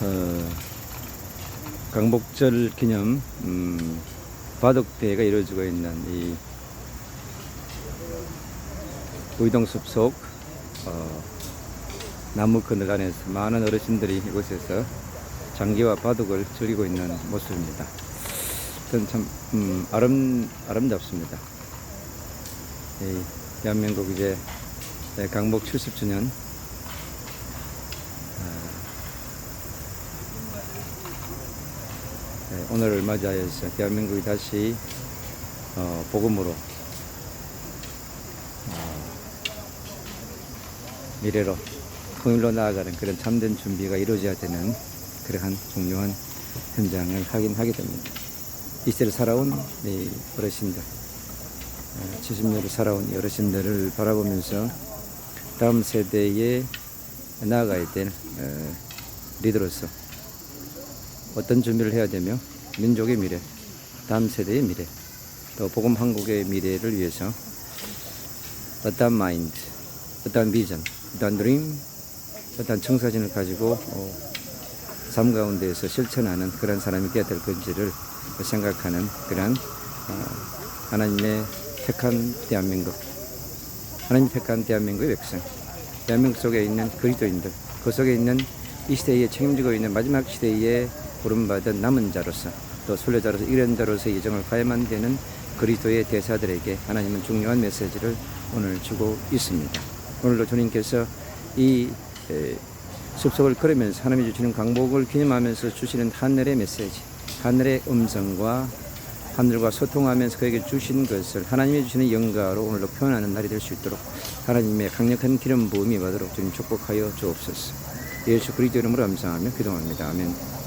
어, 강복절 기념 음, 바둑대회가 이루어지고 있는 이 우이동 숲속 어, 나무 그늘 안에서 많은 어르신들이 이곳에서 장기와 바둑을 즐기고 있는 모습입니다. 저는 참 음, 아름 아름답습니다. 이 대한민국 이제 네, 강복 70주년 네, 오늘을 맞이하여서 대한민국이 다시 어, 복음으로 어, 미래로 통일로 나아가는 그런 참된 준비가 이루어져야 되는 그러한 중요한 현장을 확인하게 됩니다. 이세를 살아온 이 어르신들, 어, 70년을 살아온 이 어르신들을 바라보면서 다음 세대에 나아가야 될 어, 리더로서 어떤 준비를 해야 되며 민족의 미래, 다음 세대의 미래, 또 복음 한국의 미래를 위해서 어떤 마인드, 어떤 비전, 어떤 드림, 어떤 청사진을 가지고 어, 삶 가운데에서 실천하는 그런 사람이 되어야 될 건지를 생각하는 그런 어, 하나님의 택한 대한민국, 하나님 택한 대한민국의 백성, 대한민국 속에 있는 그리스도인들, 그 속에 있는 이 시대에 책임지고 있는 마지막 시대에 부름받은 남은 자로서 또 순례자로서 이런 자로서 예정을 가야만 되는 그리스도의 대사들에게 하나님은 중요한 메시지를 오늘 주고 있습니다. 오늘도 주님께서 이 에, 숲속을 걸으면서 하나님이 주시는 강복을 기념하면서 주시는 하늘의 메시지, 하늘의 음성과 하늘과 소통하면서 그에게 주신 것을 하나님이 주시는 영가로 오늘도 표현하는 날이 될 수 있도록 하나님의 강력한 기름 부음이 받도록 주님 축복하여 주옵소서. 예수 그리스도 이름으로 감사하며 기도합니다. 아멘.